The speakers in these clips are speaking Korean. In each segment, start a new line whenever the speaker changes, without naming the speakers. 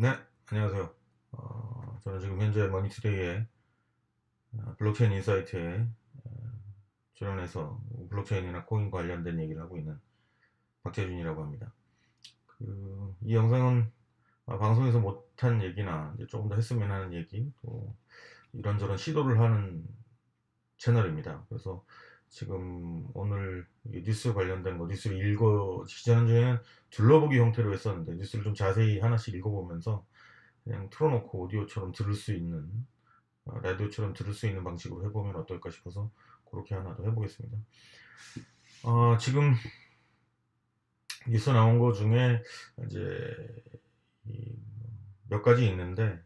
네, 안녕하세요. 어, 저는 지금 현재 머니투데이의 어, 블록체인 인사이트에 어, 출연해서 블록체인이나 코인 관련된 얘기를 하고 있는 박재준이라고 합니다. 그, 이 영상은 아, 방송에서 못한 얘기나 조금 더 했으면 하는 얘기, 또 이런저런 시도를 하는 채널입니다. 그래서 지금 오늘 이 뉴스 관련된 거 뉴스를 읽어 지난주에는 둘러보기 형태로 했었는데 뉴스를 좀 자세히 하나씩 읽어보면서 그냥 틀어놓고 오디오처럼 들을 수 있는 어, 라디오처럼 들을 수 있는 방식으로 해보면 어떨까 싶어서 그렇게 하나 더 해보겠습니다. 어, 지금 뉴스 나온 거 중에 이제 이몇 가지 있는데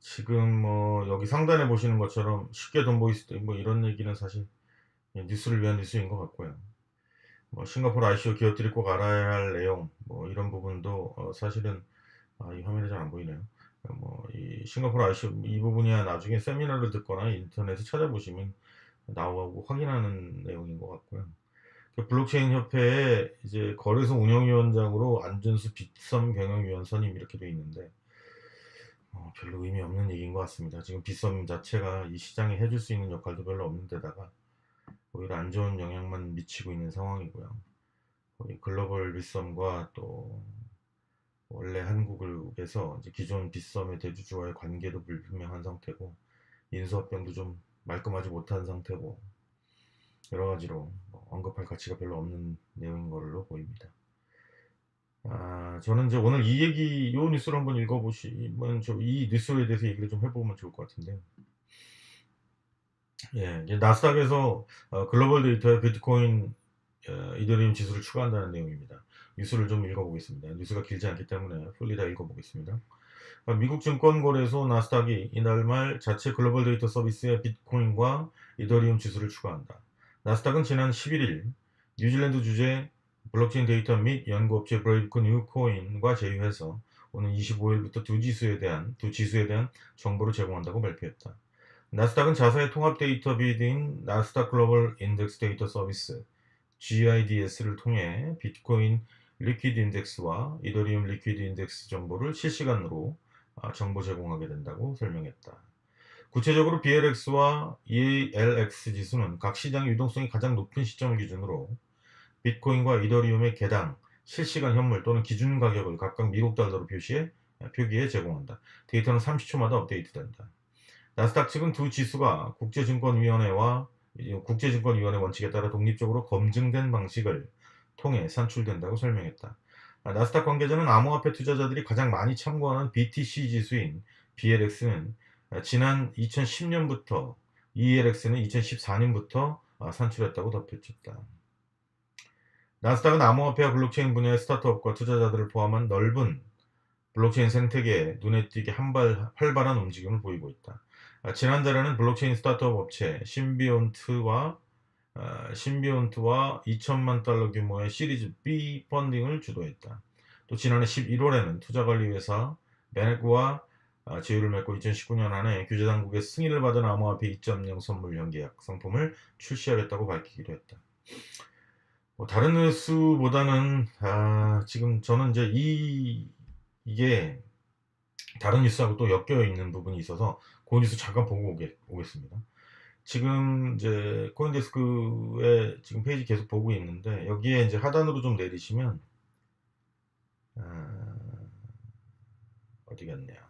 지금 뭐 여기 상단에 보시는 것처럼 쉽게 돈 보이스 뭐 이런 얘기는 사실 예, 뉴스를 위한 뉴스인 것 같고요. 뭐 싱가포르 ICO 기업들이 꼭 알아야 할 내용 뭐 이런 부분도 어, 사실은 아, 이 화면이 잘안 보이네요. 뭐 이 싱가포르 ICO 이 부분이야 나중에 세미나를 듣거나 인터넷에 찾아보시면 나오고 확인하는 내용인 것 같고요. 그 블록체인 협회에 이제 거래소 운영위원장으로 안준수 빗썸 경영위원 선임 이렇게 돼 있는데 어, 별로 의미 없는 얘기인 것 같습니다. 지금 빗썸 자체가 이 시장에 해줄 수 있는 역할도 별로 없는 데다가 오히려 안 좋은 영향만 미치고 있는 상황이고요. 글로벌 빗썸과 또 원래 한국에서 기존 빗썸의 대주주와의 관계도 불분명한 상태고 인수합병도 좀 말끔하지 못한 상태고 여러 가지로 뭐 언급할 가치가 별로 없는 내용인 걸로 보입니다. 아, 저는 이제 오늘 이 얘기, 이 뉴스를 한번 읽어보시면 좀이 뉴스에 대해서 얘기를 좀 해보면 좋을 것 같은데요. 예, 나스닥에서 어, 글로벌 데이터에 비트코인, 어, 이더리움 지수를 추가한다는 내용입니다. 뉴스를 좀 읽어보겠습니다. 뉴스가 길지 않기 때문에 풀리 다 읽어보겠습니다. 어, 미국 증권거래소 나스닥이 이날 말 자체 글로벌 데이터 서비스에 비트코인과 이더리움 지수를 추가한다. 나스닥은 지난 11일 뉴질랜드 주재 블록체인 데이터 및 연구업체 브레이브코 뉴코인과 제휴해서 오는 25일부터 두 지수에 대한 두 지수에 대한 정보를 제공한다고 발표했다. 나스닥은 자사의 통합 데이터 비드인 나스닥 글로벌 인덱스 데이터 서비스 GIDS를 통해 비트코인 리퀴드 인덱스와 이더리움 리퀴드 인덱스 정보를 실시간으로 아, 정보 제공하게 된다고 설명했다. 구체적으로 BLX와 ELX 지수는 각 시장 유동성이 가장 높은 시점을 기준으로 비트코인과 이더리움의 개당 실시간 현물 또는 기준 가격을 각각 미국 달러로 표시해 표기에 제공한다. 데이터는 30초마다 업데이트된다. 나스닥 측은 두 지수가 국제증권위원회와 국제증권위원회 원칙에 따라 독립적으로 검증된 방식을 통해 산출된다고 설명했다. 나스닥 관계자는 암호화폐 투자자들이 가장 많이 참고하는 BTC 지수인 BLX는 지난 2010년부터 ELX는 2014년부터 산출했다고 덧붙였다. 나스닥은 암호화폐와 블록체인 분야의 스타트업과 투자자들을 포함한 넓은 블록체인 생태계에 눈에 띄게 한발 활발한 움직임을 보이고 있다. 아, 지난달에는 블록체인 스타트업 업체 신비온트와 어, 신비온트와 2천만 달러 규모의 시리즈 B 펀딩을 주도했다. 또 지난해 11월에는 투자관리회사 베넥과 아, 제휴를 맺고 2019년 안에 규제당국의 승인을 받은 암호화폐 2.0 선물 연계약 상품을 출시하겠다고 밝히기도 했다. 뭐 다른 뉴스보다는 아, 지금 저는 이제 이 이게 다른 뉴스하고 또 엮여 있는 부분이 있어서 그 뉴스 잠깐 보고 오겠, 오겠습니다. 지금 이제 코인데스크에 지금 페이지 계속 보고 있는데 여기에 이제 하단으로 좀 내리시면 아, 어디 갔냐?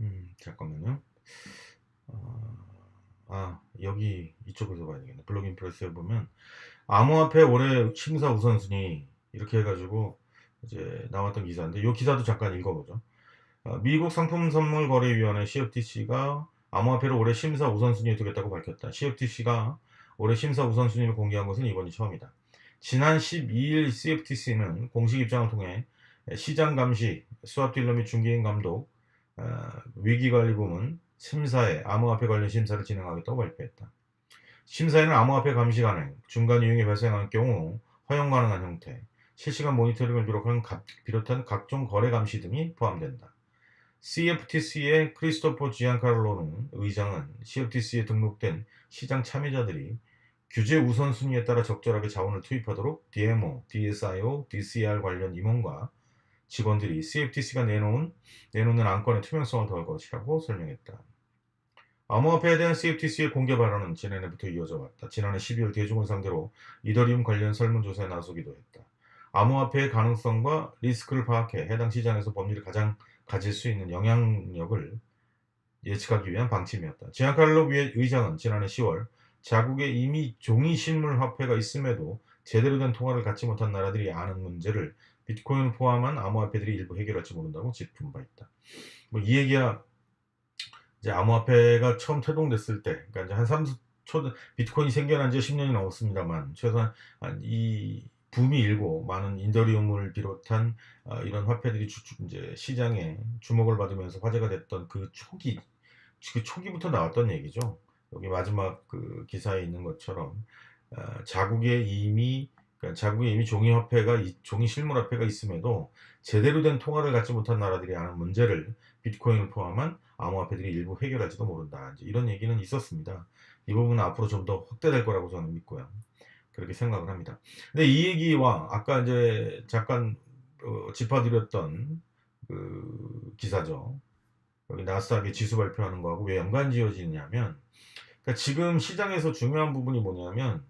음, 잠깐만요. 어, 아, 여기 이쪽에서 봐야 되겠네. 블로깅 프레스에 보면 암호화폐 올해 심사 우선순위 이렇게 해가지고 이제 나왔던 기사인데 이 기사도 잠깐 읽어보죠. 어, 미국 상품선물거래위원회 CFTC가 암호화폐를 올해 심사 우선순위에 두겠다고 밝혔다. CFTC가 올해 심사 우선순위를 공개한 것은 이번이 처음이다. 지난 12일 CFTC는 공식 입장을 통해 시장 감시, 수압 딜러 및 중개인 감독, 어, 위기관리부문 심사에 암호화폐 관련 심사를 진행하겠다고 발표했다. 심사에는 암호화폐 감시 가능, 중간 유형이 발생할 경우 허용 가능한 형태, 실시간 모니터링을 비롯한, 각- 비롯한 각종 거래 감시 등이 포함된다. CFTC의 크리스토퍼 지안카를로는 의장은 CFTC에 등록된 시장 참여자들이 규제 우선순위에 따라 적절하게 자원을 투입하도록 DMO, DSIO, DCR 관련 임원과 직원들이 CFTC가 내놓은, 내놓는 안건의 투명성을 더할 것이라고 설명했다. 암호화폐에 대한 CFTC의 공개 발언은 지난해부터 이어져 왔다. 지난해 12월 대중을 상대로 이더리움 관련 설문조사에 나서기도 했다. 암호화폐의 가능성과 리스크를 파악해 해당 시장에서 법리를 가장 가질 수 있는 영향력을 예측하기 위한 방침이었다. 지안칼로 의장은 지난해 10월 자국에 이미 종이 실물 화폐가 있음에도 제대로 된 통화를 갖지 못한 나라들이 아는 문제를 비트코인을 포함한 암호화폐들이 일부 해결할지 모른다고 짚은 바 있다. 뭐 이 얘기야 이제 암호화폐가 처음 태동됐을 때, 그러니까 이제 한 3, 초 비트코인이 생겨난 지 10년이 넘었습니다만 최소한 한이 붐이 일고 많은 인더리움을 비롯한 아, 이런 화폐들이 주- 주- 이제 시장에 주목을 받으면서 화제가 됐던 그 초기, 그 초기부터 나왔던 얘기죠. 여기 마지막 그 기사에 있는 것처럼 아, 자국에 이미 그러니까 자국에 이미 종이 화폐가 이- 종이 실물 화폐가 있음에도 제대로 된 통화를 갖지 못한 나라들이 아는 문제를 비트코인을 포함한 암호화폐들이 일부 해결할지도 모른다. 이제 이런 얘기는 있었습니다. 이 부분은 앞으로 좀 더 확대될 거라고 저는 믿고요. 그렇게 생각을 합니다. 근데 이 얘기와 아까 이제 잠깐 어, 짚어드렸던 그 기사죠. 여기 나스닥의 지수 발표하는 거하고 왜 연관 지어지냐면 그러니까 지금 시장에서 중요한 부분이 뭐냐면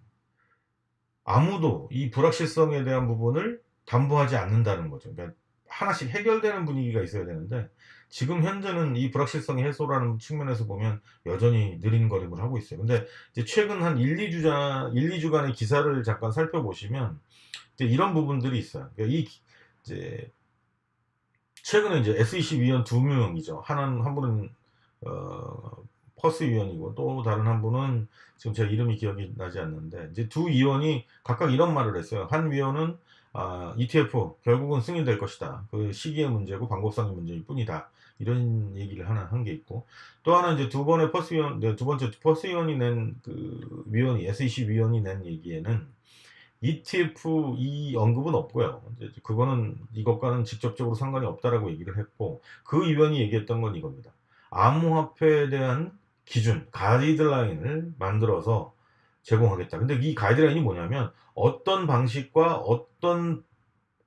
아무도 이 불확실성에 대한 부분을 담보하지 않는다는 거죠. 그러니까 하나씩 해결되는 분위기가 있어야 되는데 지금 현재는 이 불확실성의 해소라는 측면에서 보면 여전히 느린 걸음을 하고 있어요. 근데 이제 최근 한 1, 2주자 1, 2주간의 기사를 잠깐 살펴보시면 이제 이런 부분들이 있어요. 그러니까 이 기- 이제 최근에 이제 SEC 위원 두 명이죠. 하나는 한 분은 어, 퍼스 위원이고 또 다른 한 분은 지금 제 이름이 기억이 나지 않는데 이제 두 위원이 각각 이런 말을 했어요. 한 위원은 아, ETF 결국은 승인될 것이다. 그 시기의 문제고 방법상의 문제일 뿐이다. 이런 얘기를 하나 한 게 있고 또 하나 이제 두 번의 퍼스 위원, 네, 두 번째 퍼스 위원이 낸 그 위원이 SEC 위원이 낸 얘기에는 ETF 이 언급은 없고요. 이제 그거는 이것과는 직접적으로 상관이 없다라고 얘기를 했고 그 위원이 얘기했던 건 이겁니다. 암호화폐에 대한 기준, 가이드라인을 만들어서 제공하겠다. 근데 이 가이드라인이 뭐냐면 어떤 방식과 어떤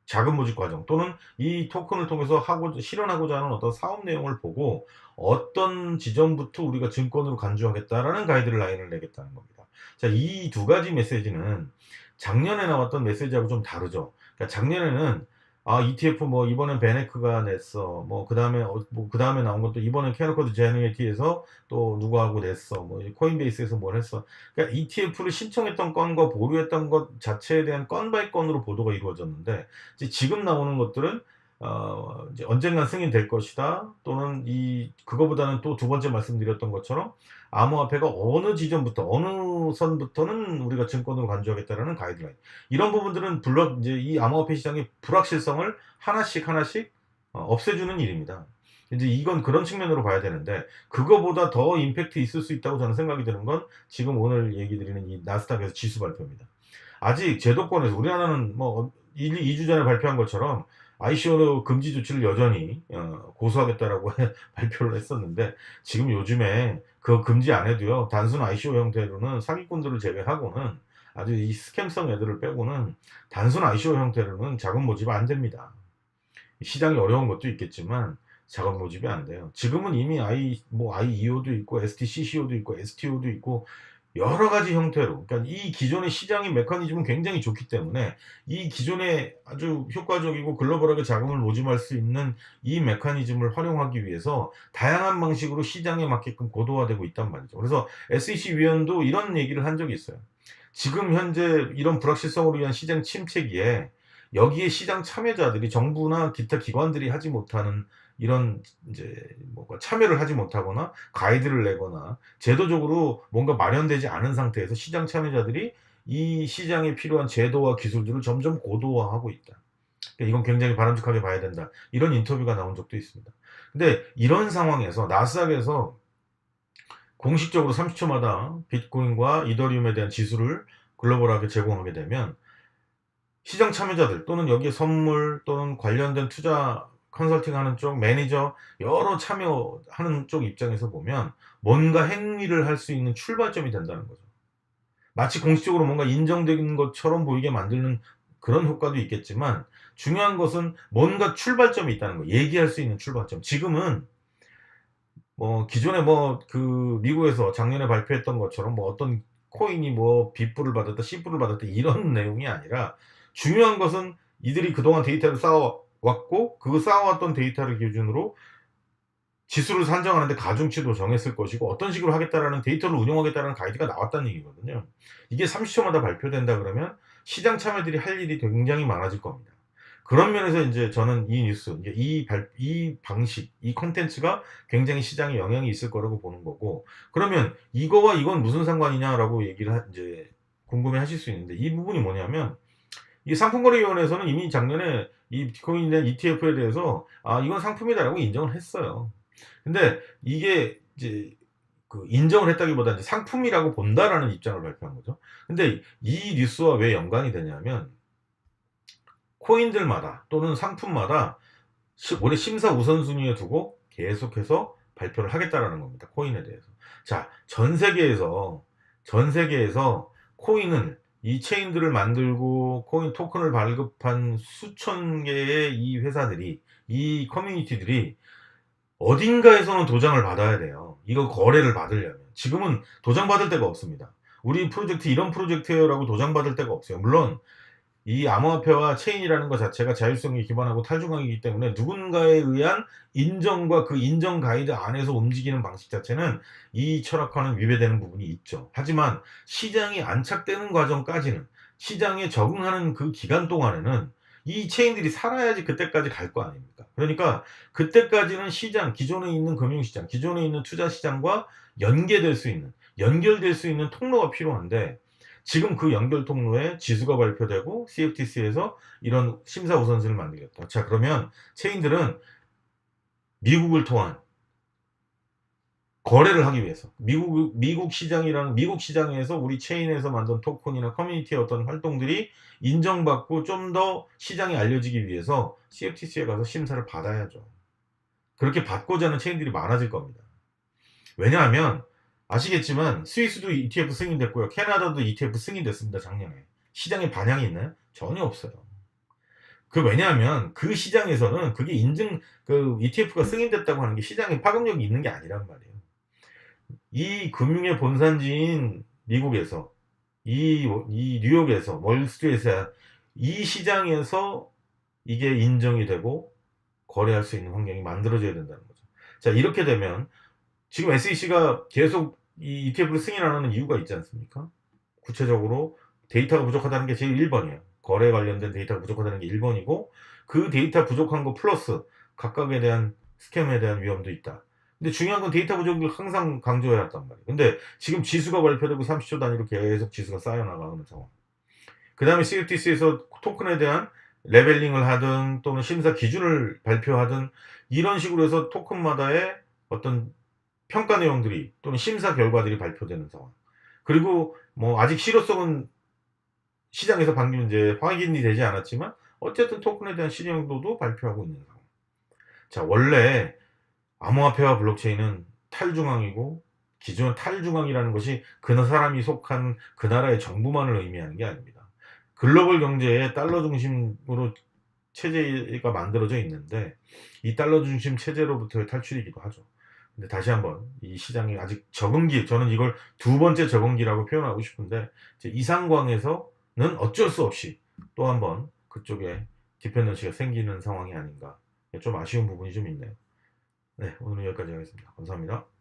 자금 모집 과정 또는 이 토큰을 통해서 하고 실현하고자 하는 어떤 사업 내용을 보고 어떤 지점부터 우리가 증권으로 간주하겠다라는 가이드라인을 내겠다는 겁니다. 자, 이 두 가지 메시지는 작년에 나왔던 메시지하고 좀 다르죠. 그러니까 작년에는 아 ETF 뭐 이번엔 베네크가 냈어. 뭐 그다음에 어, 뭐그 다음에 나온 것도 이번엔 캐너코드 제너리티에서 또 누구하고 냈어. 뭐 코인베이스에서 뭘 했어. 그러니까 ETF를 신청했던 건과 보류했던 것 자체에 대한 건 바이 건으로 보도가 이루어졌는데 지금 나오는 것들은 어, 이제 언젠간 승인될 것이다. 또는 이 그거보다는 또 두 번째 말씀드렸던 것처럼 암호화폐가 어느 지점부터 어느 선부터는 우리가 증권으로 간주하겠다라는 가이드라인. 이런 부분들은 불러 이제 이 암호화폐 시장의 불확실성을 하나씩 하나씩 어, 없애주는 일입니다. 이제 이건 그런 측면으로 봐야 되는데 그거보다 더 임팩트 있을 수 있다고 저는 생각이 드는 건 지금 오늘 얘기 드리는 이 나스닥에서 지수 발표입니다. 아직 제도권에서 우리나라는 뭐 1, 2주 전에 발표한 것처럼 ICO 금지 조치를 여전히 어, 고수하겠다라고 발표를 했었는데 지금 요즘에 그 금지 안 해도요 단순 ICO 형태로는 사기꾼들을 제외하고는 아주 이 스캠성 애들을 빼고는 단순 ICO 형태로는 자금 모집이 안 됩니다. 시장이 어려운 것도 있겠지만 자금 모집이 안 돼요. 지금은 이미 I 뭐 IEO도 있고 STCCO도 있고 STO도 있고 여러 가지 형태로 그러니까 이 기존의 시장의 메커니즘은 굉장히 좋기 때문에 이 기존의 아주 효과적이고 글로벌하게 자금을 모집할 수 있는 이 메커니즘을 활용하기 위해서 다양한 방식으로 시장에 맞게끔 고도화되고 있단 말이죠. 그래서 SEC 위원도 이런 얘기를 한 적이 있어요. 지금 현재 이런 불확실성으로 위한 시장 침체기에 여기에 시장 참여자들이 정부나 기타 기관들이 하지 못하는 이런 이제 뭔가 참여를 하지 못하거나 가이드를 내거나 제도적으로 뭔가 마련되지 않은 상태에서 시장 참여자들이 이 시장에 필요한 제도와 기술들을 점점 고도화하고 있다. 그러니까 이건 굉장히 바람직하게 봐야 된다. 이런 인터뷰가 나온 적도 있습니다. 근데 이런 상황에서 나스닥에서 공식적으로 30초마다 비트코인과 이더리움에 대한 지수를 글로벌하게 제공하게 되면 시장 참여자들 또는 여기에 선물 또는 관련된 투자 컨설팅 하는 쪽 매니저 여러 참여하는 쪽 입장에서 보면 뭔가 행위를 할 수 있는 출발점이 된다는 거죠. 마치 공식적으로 뭔가 인정된 것처럼 보이게 만드는 그런 효과도 있겠지만 중요한 것은 뭔가 출발점이 있다는 거. 얘기할 수 있는 출발점. 지금은 뭐 기존에 뭐 그 미국에서 작년에 발표했던 것처럼 뭐 어떤 코인이 뭐 B뿔을 받았다, C뿔을 받았다 이런 내용이 아니라 중요한 것은 이들이 그동안 데이터를 쌓아 왔고 그 쌓아왔던 데이터를 기준으로 지수를 산정하는데 가중치도 정했을 것이고 어떤 식으로 하겠다라는 데이터를 운용하겠다는 가이드가 나왔다는 얘기거든요. 이게 30초마다 발표된다 그러면 시장 참여들이 할 일이 굉장히 많아질 겁니다. 그런 면에서 이제 저는 이 뉴스, 이, 발, 이 방식, 이 컨텐츠가 굉장히 시장에 영향이 있을 거라고 보는 거고, 그러면 이거와 이건 무슨 상관이냐라고 얘기를 하, 이제 궁금해 하실 수 있는데, 이 부분이 뭐냐면, 이 상품거래위원회에서는 이미 작년에 이 비트코인이나 ETF에 대해서, 아, 이건 상품이다라고 인정을 했어요. 근데 이게 이제 그 인정을 했다기보다 이제 상품이라고 본다라는 입장을 발표한 거죠. 근데 이 뉴스와 왜 연관이 되냐면, 코인들마다 또는 상품마다 시- 올해 심사 우선순위에 두고 계속해서 발표를 하겠다라는 겁니다. 코인에 대해서. 자, 전 세계에서 전 세계에서 코인을 이 체인들을 만들고 코인 토큰을 발급한 수천 개의 이 회사들이 이 커뮤니티들이 어딘가에서는 도장을 받아야 돼요. 이거 거래를 받으려면. 지금은 도장 받을 데가 없습니다. 우리 프로젝트 이런 프로젝트예요라고 도장 받을 데가 없어요. 물론 이 암호화폐와 체인이라는 것 자체가 자율성에 기반하고 탈중앙이기 때문에 누군가에 의한 인정과 그 인정 가이드 안에서 움직이는 방식 자체는 이 철학과는 위배되는 부분이 있죠. 하지만 시장이 안착되는 과정까지는 시장에 적응하는 그 기간 동안에는 이 체인들이 살아야지 그때까지 갈 거 아닙니까? 그러니까 그때까지는 시장, 기존에 있는 금융시장, 기존에 있는 투자시장과 연계될 수 있는, 연결될 수 있는 통로가 필요한데 지금 그 연결 통로에 지수가 발표되고 CFTC에서 이런 심사 우선순위를 만들겠다. 자, 그러면 체인들은 미국을 통한 거래를 하기 위해서 미국 미국 시장이라는 미국 시장에서 우리 체인에서 만든 토큰이나 커뮤니티의 어떤 활동들이 인정받고 좀 더 시장에 알려지기 위해서 CFTC에 가서 심사를 받아야죠. 그렇게 받고자 하는 체인들이 많아질 겁니다. 왜냐하면 아시겠지만 스위스도 ETF 승인됐고요. 캐나다도 ETF 승인됐습니다. 작년에. 시장에 반향이 있나요? 전혀 없어요. 그 왜냐하면 그 시장에서는 그게 인증 그 ETF가 승인됐다고 하는 게 시장에 파급력이 있는 게 아니란 말이에요. 이 금융의 본산지인 미국에서 이, 이 뉴욕에서 월스트리트에서 이 시장에서 이게 인정이 되고 거래할 수 있는 환경이 만들어져야 된다는 거죠. 자 이렇게 되면 지금 SEC가 계속 이 ETF를 승인 안 하는 이유가 있지 않습니까? 구체적으로 데이터가 부족하다는 게 제일 1번이에요. 거래 관련된 데이터가 부족하다는 게 1번이고 그 데이터 부족한 거 플러스 각각에 대한 스캠에 대한 위험도 있다. 근데 중요한 건 데이터 부족을 항상 강조해야 했단 말이에요. 근데 지금 지수가 발표되고 30초 단위로 계속 지수가 쌓여나가는 상황. 그 다음에 CFTC에서 토큰에 대한 레벨링을 하든 또는 심사 기준을 발표하든 이런 식으로 해서 토큰마다의 어떤 평가 내용들이 또는 심사 결과들이 발표되는 상황. 그리고 뭐 아직 실효성은 시장에서 방금 이제 확인이 되지 않았지만 어쨌든 토큰에 대한 신용도도 발표하고 있는 상황. 자, 원래 암호화폐와 블록체인은 탈중앙이고 기존 탈중앙이라는 것이 그 사람이 속한 그 나라의 정부만을 의미하는 게 아닙니다. 글로벌 경제에 달러 중심으로 체제가 만들어져 있는데 이 달러 중심 체제로부터의 탈출이기도 하죠. 근데 다시 한번 이 시장이 아직 적응기 저는 이걸 두 번째 적응기라고 표현하고 싶은데 이제 이 상황에서는 어쩔 수 없이 또 한번 그쪽에 디펜던시가 생기는 상황이 아닌가 좀 아쉬운 부분이 좀 있네요. 네 오늘은 여기까지 하겠습니다. 감사합니다.